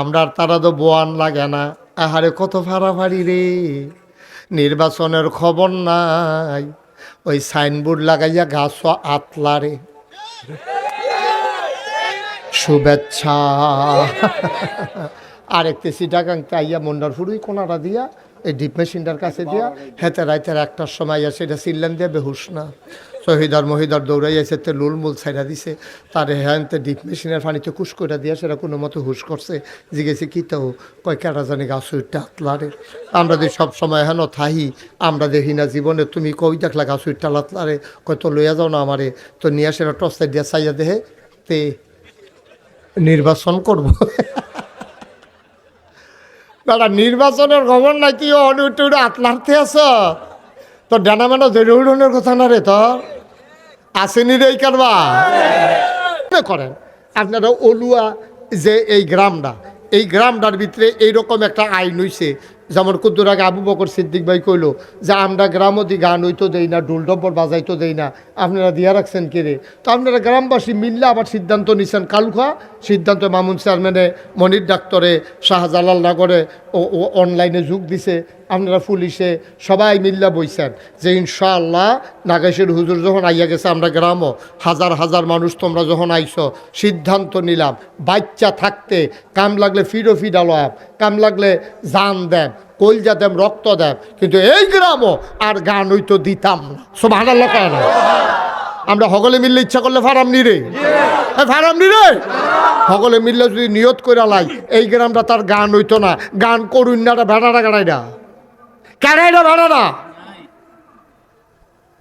আমরা তারা তো বোয়ান লাগে না। আহারে কত ফাড়াফাড়ি রে। নির্বাচনের খবর নাই। ওই সাইনবোর্ড লাগাইয়া গাছ আতলা রে। শুভেচ্ছা। আরেকটি সিটাগাংতে আইয়া মন্ডার ফুড়ুই কোনারা দিয়া, এই ডিপ মেশিনটার কাছে দিয়া, হেতে রাইতের একটার সময় আইয়া সেটা সিল্লান দিয়ে বেহুশ না। শহীদার মহিদার দৌড়াই এসে তে লুল মুল ছাইরা দিছে। তার হ্যান্তে ডিপ মেশিনের পানিতে কুশ করে দিয়া সেটা কোনো মতো হুশ করছে। জিজ্ঞেসে কি তো, কয় কেটা জানি গাছ উঠটা আতলারে। আমরা যে সব সময় হেন থাহি, আমরা দেখি না জীবনে তুমি কই দেখলা গাছ উঠটা লাতলারে। কয় তো লইয়া যাও না আমারে, তো নিয়ে সেটা টসটা দিয়া চাইয়া দেহে তে নির্বাচন করব। দাদা নির্বাচনের খবর নাই, তুই অনুটু আতলারতে আছ। তোর ডানা মানো জরুরনের কথা না রে তোর? আসেনি রে এই কারবা মনে করেন, আপনারা অলুয়া যে এই গ্রামটা, এই গ্রামটার ভিতরে এইরকম একটা আইন হইছে, যেমন কুদ্দুর আগে আবু বকর সিদ্দিক ভাই কইলো যে, আমরা গ্রাম গ্রামদি গান হইতো দেই না ডুল ডব্বর বাজাইতো দেই না, আপনারা দিয়া রাখছেন কে রে? তো আপনারা গ্রামবাসী মিললে আবার সিদ্ধান্ত নিছেন কালুখা সিদ্ধান্ত মামুন চেয়ারম্যানে মনির ডাক্তরে শাহজালাল নগরে অনলাইনে যোগ দিছে আপনারা পুলিশে সবাই মিল্লা বইছেন যে ইনশাআল্লাহ নাগেশের হুজুর যখন আইয়া গেছে, আমরা গ্রামও, হাজার হাজার মানুষ তোমরা যখন আইছো, সিদ্ধান্ত নিলাম, বাচ্চা থাকতে কাম লাগলে ফিরো ফিডালাম কাম লাগলে জান দেন, কলজা দেম রক্ত দেম কিন্তু এই গ্রামও আর গান হইতো দিতাম না। সব হানার লোক না? আমরা সকলে মিললে ইচ্ছা করলে ফারাম নি রে ফারাম নি রে সকলে মিললে যদি নিয়ত করে লাই, এই গ্রামটা তার গান হইতো না, গান করুন না ভেড়াটা গাড়াইডা কাড়াইডা ভেড়াটা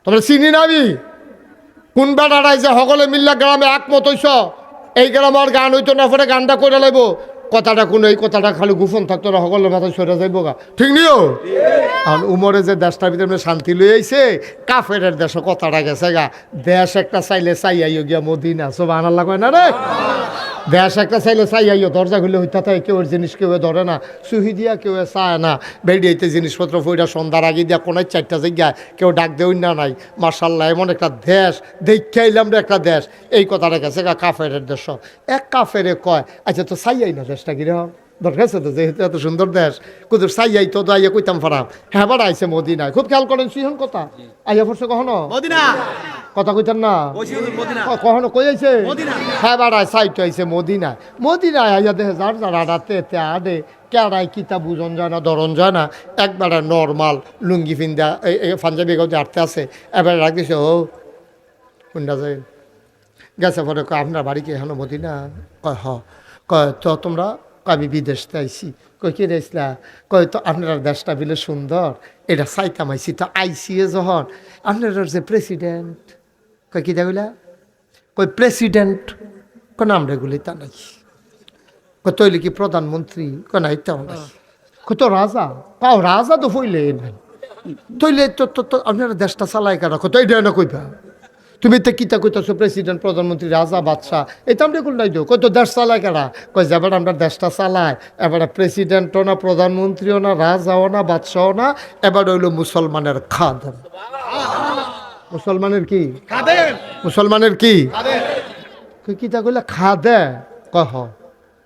তোমরা চিনি নাবি কোন বেড়াটাই যে সকলে মিল্লা গ্রামে একমত হইছ? এই গ্রামের গান হইতো না পরে গানটা করে লাইব। কথাটা কোন, এই কথাটা খালি গোপন থাকতো না, সকলের মাথায় সরে যাইব গা। ঠিক নিও? আর উমরে যে দেশটার ভিতরে শান্তি লই আইছে কাফের দেশে কথাটা গেছে গা। দেশ একটা চাইলে চাই আইও গিয়া মদিনা সব আনার কয় না রে? দেশ একটা চাইলে চাই আইও দরজা খুলে হইতা থাকে, কেউ জিনিস কেউ ধরে না। সুহি দিয়া কেউ চায় না। বেরিয়েতে জিনিসপত্র ফইরা সন্ধ্যার আগে দিয়া কোনায় চারটা জায়গায় কেউ ডাক দেউন না নাই। মার্শাল্লাহ এমন একটা দেশ দেখে আইলাম রে একটা দেশ। এই কথাটা গেছে গা কাফের দেশ। এক কাফেরে কয় আচ্ছা তো চাই আই না দেশটা কীরকম দরকার আছে তো যেহেতু এত সুন্দর দেশ কুদুর চাই আই তো আইয়া কইতাম ফারাম হ্যাঁ বাড়া আইছে মদিনায় খুব খেয়াল করেন সিহন কথা। আইয়া পড়ছে কখনো? মদিনা। কথা কইতেন না? কখনো কই আইছে। হ্যাঁ বাড়ায় সাইট আইছে মদিনায় মদিনায় আইয়া দেখে যার যার আডাতে তে আডে কেড়াই কিতা বুঝন যায় না ধরন যায় না। একবারে নর্মাল লুঙ্গি ফিন্দা পাঞ্জাবি গাউতে আটতে আছে এবারে রাখ দিছে ও কোনটা যায় গেছে পরে আপনার বাড়ি কি এখনও মদিনা? কয় হ। কয় তো তোমরা আমি বিদেশতে আইছি। কই কি রেসলা কয় তো আপনার দেশটা বিলে সুন্দর। এটা চাইতাম আইছি, তো আইসিএ যখন। আপনার যে প্রেসিডেন্ট কয় কি দেখলা কই প্রেসিডেন্ট কোন আমরা এগুলি তা নাই। কই তৈলি কি প্রধানমন্ত্রী কয় নাই তাও নাই। কই তো রাজা? পাও রাজা তো হইলে তৈলে তো তো আপনারা দেশটা চালায় কারা? কত এইটা না কইবা। তুমি তো কিতা কইতাছো প্রেসিডেন্ট প্রধানমন্ত্রী রাজা বাদশাহ? এই তো আমরা এগুলো নাই দিও কই তো দেশ চালায় কারা? কই যাবার আমরা দেশটা চালায় এবারে প্রেসিডেন্টও না প্রধানমন্ত্রীও না রাজাও না বাদশাহও না এবার হইল মুসলমানের খাদেম। মুসলমানের কি? মুসলমানের কি? কিতা কইলা? খাদে কহ।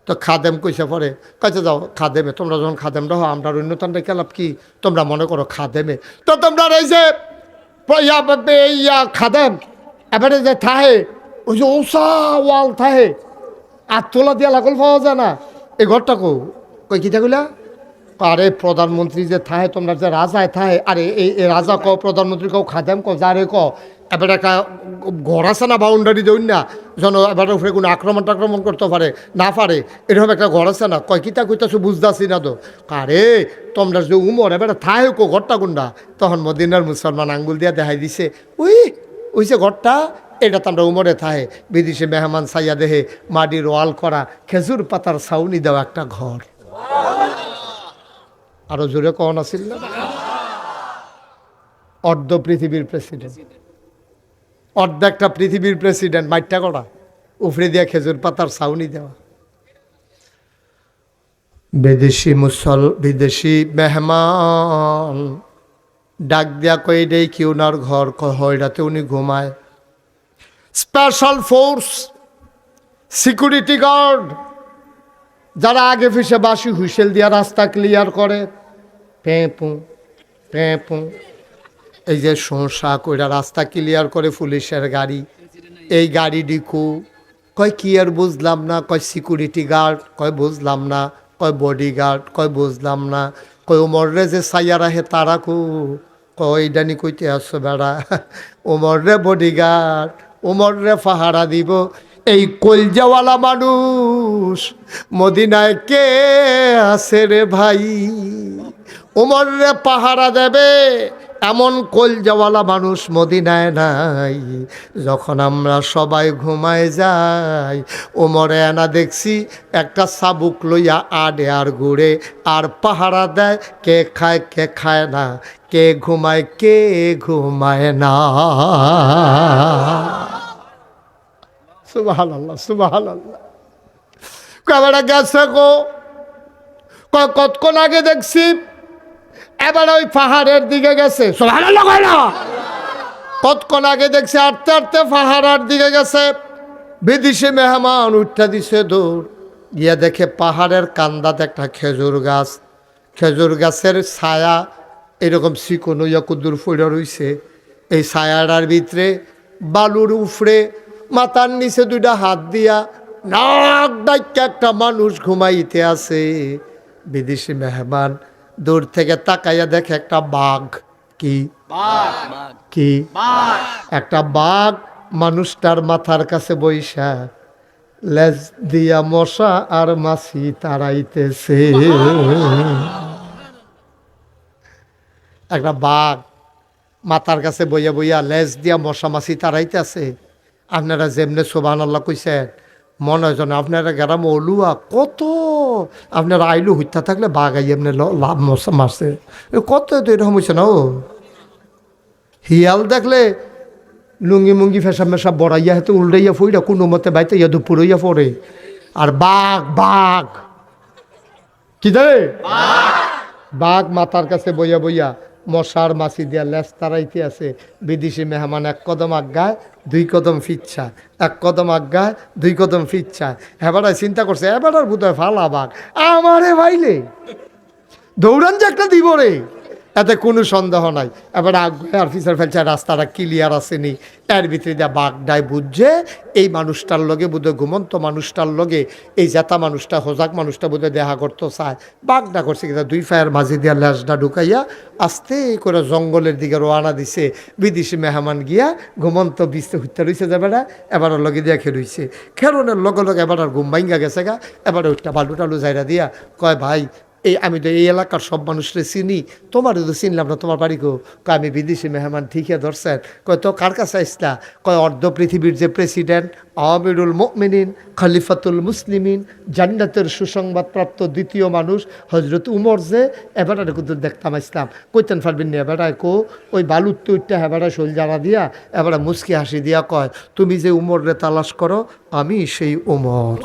তো খাদেম কইসে পরে। কাছে যাও খাদেমে। তোমরা যখন খাদেম রহ আমরা অন্যতানটা খেলাপ কি? তোমরা মনে করো খাদেমে। তো তোমরা ইয়া খাদেম। এবারে যে থাহে, ওই যে ওসা ওয়াল থাহে, আর তোলা দিয়া লাগল পাওয়া যায় না। এই ঘরটা কো, কই কিতা কইলা? আরে প্রধানমন্ত্রী যে থাহে, তোমরা যে রাজায় থাহে, আরে এই রাজা কও, প্রধানমন্ত্রী কও, খাদেম কও, যারে কও, এবার একটা ঘর আছে না বাউন্ডারি দেউন না, যেন এবার উপরে কোনো আক্রমণ টাক্রমণ করতে পারে, না পারে, এরকম একটা ঘর আছে না কয় কিতা কইতাছো বুঝদাসি না তো। আরে, তোমরা যে উমর, এবার থাহে কো ঘরটা গুন্ডা, তখন মদিনার মুসলমান আঙ্গুল দিয়া দেখাই দিছে, উই ওই যে ঘরটা, এটা তো আমরা উমরে থাহে, বিদেশে মেহমান সাইয়া দেহে মাটির ওয়াল করা, খেজুর পাতার ছাউনি দেওয়া একটা ঘর। আরও জোরে কখন আসিল না? অর্ধ পৃথিবীর প্রেসিডেন্ট। অর্ধেকটা পৃথিবীর প্রেসিডেন্ট মাইটটা করা, উফরে দিয়া খেজুর পাতার ছাউনি দেওয়া। বিদেশি মুসল, বিদেশি মেহমান ডাক দিয়া কই দেই কি ওনার ঘর হয়রাতে উনি ঘুমায়? স্পেশাল ফোর্স সিকিউরিটি গার্ড যারা আগে ফিসে বাসি হুইসেল দিয়া রাস্তা ক্লিয়ার করে পেঁপু পেঁপু এই যে শোঁসা কইরা রাস্তা ক্লিয়ার করে পুলিশের গাড়ি, এই গাড়ি ডিকু। কয়, কি আর বুঝলাম না? কয় সিকিউরিটি গার্ড কয়, বুঝলাম না। কয় বডি গার্ড কয়, বুঝলাম না। কয় ওমররে যে সাইয়ার আহে তারা কু কয় ডানি কইতে আসছো বেড়া? ওমর রে বডিগার্ড ওমর রে পাহারা দিব। এই কলজাওয়ালা মানুষ, মদিনায় কে আছে রে ভাই? ওমর রে পাহারা দেবে এমন কলজাওয়ালা মানুষ মদিনায় নাই। যখন আমরা সবাই ঘুমায় যাই, ওমরে এনা দেখছি একটা সাবুক লইয়া আডে আর ঘুরে আর পাহারা দেয়, কে খায় কে খায় না, কে ঘুমায় কে ঘুমায় না। সুবাহান আল্লাহ আল্লাহ গেছে গো? কতক্ষণ আগে দেখছি এবার ওই পাহাড়ের দিকে গেছে। কতক্ষণ আগে দেখছি আটতে আটতে পাহাড়ার দিকে গেছে। বিদেশি মেহমান উঠা দিছে দৌড় গিয়া দেখে পাহাড়ের কান্দাতে একটা খেজুর গাছ। খেজুর গাছের ছায়া এরকম চিকন ইয়া কুদুর ফুড়ে রইছে। এই ছায়াটার ভিতরে বালুর উফরে মাথার নিচে দুইটা হাত দিয়া নাক ডাক্কা একটা মানুষ ঘুমাইতে আছে। বিদেশি মেহমান দূর থেকে তাকাইয়া দেখে একটা বাঘ। কি? কি? একটা বাঘ মানুষটার মাথার কাছে বৈশা লেজ দিয়া মশা আর মাছি তাড়াইতেছে একটা বাঘ মাথার কাছে বইয়া বইয়া লেজ দিয়া মশা মাছি তাড়াইতেছে আপনারা যেমনে সোবান আল্লাহ কইছেন মনে হয় যেন আপনারা গ্রাম অলুয়া কত। আপনারা আইলু হইতা থাকলে আই এমনি লাভ মারছে। কত তো এরকম হয়েছে না ও? হিয়াল দেখলে লুঙ্গি মুঙ্গি ফেসা মেশা বড়াইয়া হেতে উল্টাইয়া ফুইরা কোনো মতে বাইতে ইয়া দুপুরইয়া পড়ে। আর বাঘ বাঘ। কি দে বাঘ। মাথার কাছে বইয়া বইয়া মশার মাছি দিয়া লেস তারাইতে আছে। বিদেশি মেহমান এক কদম আজ্ঞায়, দুই কদম ফিচ্ছা। এক কদম আজ্ঞায়, দুই কদম ফিচ্ছা। এবারে চিন্তা করছে, এবার বোধহয় ফালা বাঘ। আমারে ভাইলে, দৌড়ান যে একটা দিব রে এতে কোনো সন্দেহ নাই। এবার আগে ফেলছে, রাস্তাটা ক্লিয়ার আসেনি। এর ভিতরে যা বাঘডায় বুঝছে, এই মানুষটার লগে বোধহয় ঘুমন্ত মানুষটার লগে, এই জেতা মানুষটা, হোজাক মানুষটা বোধহয় দেখা করতো, চায়। বাঘডা করছে কিন্তু দুই ফায়ের মাঝে দিয়া ল্যাসটা ঢুকাইয়া আস্তে করে জঙ্গলের দিকে রওনা দিছে। বিদেশি মেহমান গিয়া ঘুমন্ত বিস্তে হইতে রইছে যাবে না এবার লগে দিয়া খেলুইছে খেলনের লগে লগে এবার আর ঘুম ভাঙ্গা গেছে গা। এবার ওইটা বালু টালু যাইরা দিয়া কয়, ভাই এই আমি তো এই এলাকার সব মানুষরে চিনি। তোমারও তো চিনলাম না, তোমার বাড়ি কয়, আমি বিদেশি মেহমান ঠিকই ধরছেন। কয়, তো কার কাছে আসলা? কয়, অর্ধ পৃথিবীর যে প্রেসিডেন্ট, আমিরুল মুমিনিন, খলিফাতুল মুসলিমিন, জান্নাতের সুসংবাদপ্রাপ্ত দ্বিতীয় মানুষ হজরত উমর যে এবারে কিন্তু দেখতাম আসলাম। কইতেন পারবেন না কো? ওই বালুর তুইটা এবারে শৈল জানা দিয়া, এবারে মুসকি হাসি দিয়া কয়, তুমি যে উমর রে তালাশ করো, আমি সেই উমর।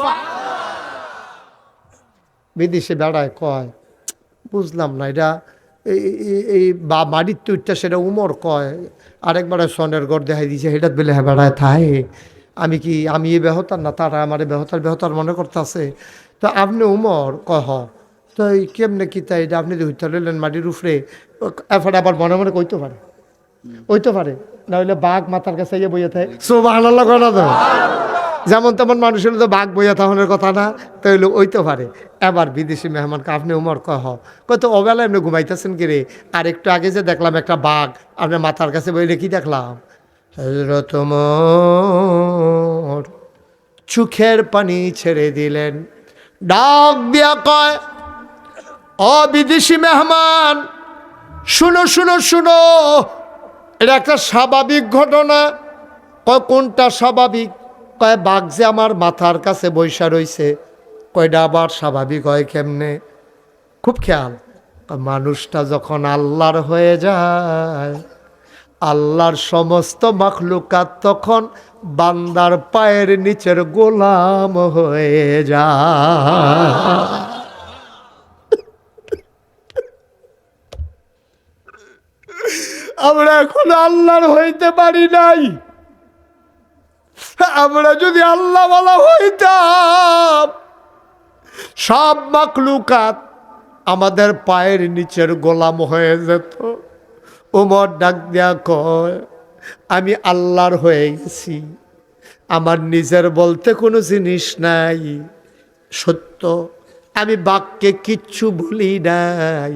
বিদেশে বেড়ায় কয় বুঝলাম না এটা এই- বা মাটির তুইটা সেটা উমর কয় আরেকবারে সনের গড় দেখাই দিছে হেটাত বেলে হ্যাঁ বেড়ায় থাই আমি কি আমি এই বেহতার না তারা আমার বেহতার বেহতার মনে করতেছে? তো আপনি উমর কয় হ তো এই কেমনে কি তাই এটা আপনি হইতে লইলেন মাটির উপরে এফারে আবার মনে মনে কইতে পারে ওইতে পারে না হইলে বাঘ মাথার কাছে গিয়ে বইয়ে থাকে সোবাহ আল্লাহ করা তো? যেমন তেমন মানুষের তো বাঘ বইয়া থাকানোর কথা না, তাইলে তো পারে। এবার বিদেশি মেহমানকে আপনি উমর কহ কত অবেলা এমনি ঘুমাইতেছেন কি রে? আর একটু আগে যে দেখলাম একটা বাঘ আপনার মাথার কাছে বইলে কি দেখলাম? ওমর চোখের পানি ছেড়ে দিলেন। ডাক দিয়া কয় ও বিদেশি মেহমান, শুনো শুনো শুনো, এটা একটা স্বাভাবিক ঘটনা। কোনটা স্বাভাবিক? কয়, বাঘ যে আমার মাথার কাছে বৈশা রইছে কয়টা আবার স্বাভাবিক হয় কেমনে? খুব খেয়াল। মানুষটা যখন আল্লাহর হয়ে যায়, আল্লাহর সমস্ত মাখলুকাত তখন বান্দার পায়ের নিচের গোলাম হয়ে যায়। আমরা এখন আল্লাহর হইতে পারি নাই। আমরা যদি আল্লাহ বলা হইতাম, সব মাকলুকাত আমাদের পায়ের নিচের গোলাম হয়ে যেত। ওমর ডাক দেয়া কয়, আমি আল্লাহর হয়ে গেছি। আমার নিজের বলতে কোনো জিনিস নাই। সত্য, আমি বাঘকে কিচ্ছু বলি নাই।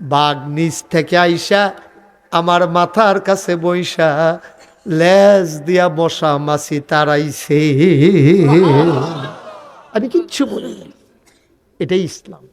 বাঘ নিজ থেকে আইসা আমার মাথার কাছে বৈশা লেজ দিয়া বসা মাছি তারাইছে। আমি কিচ্ছু বলি এটাই ইসলাম।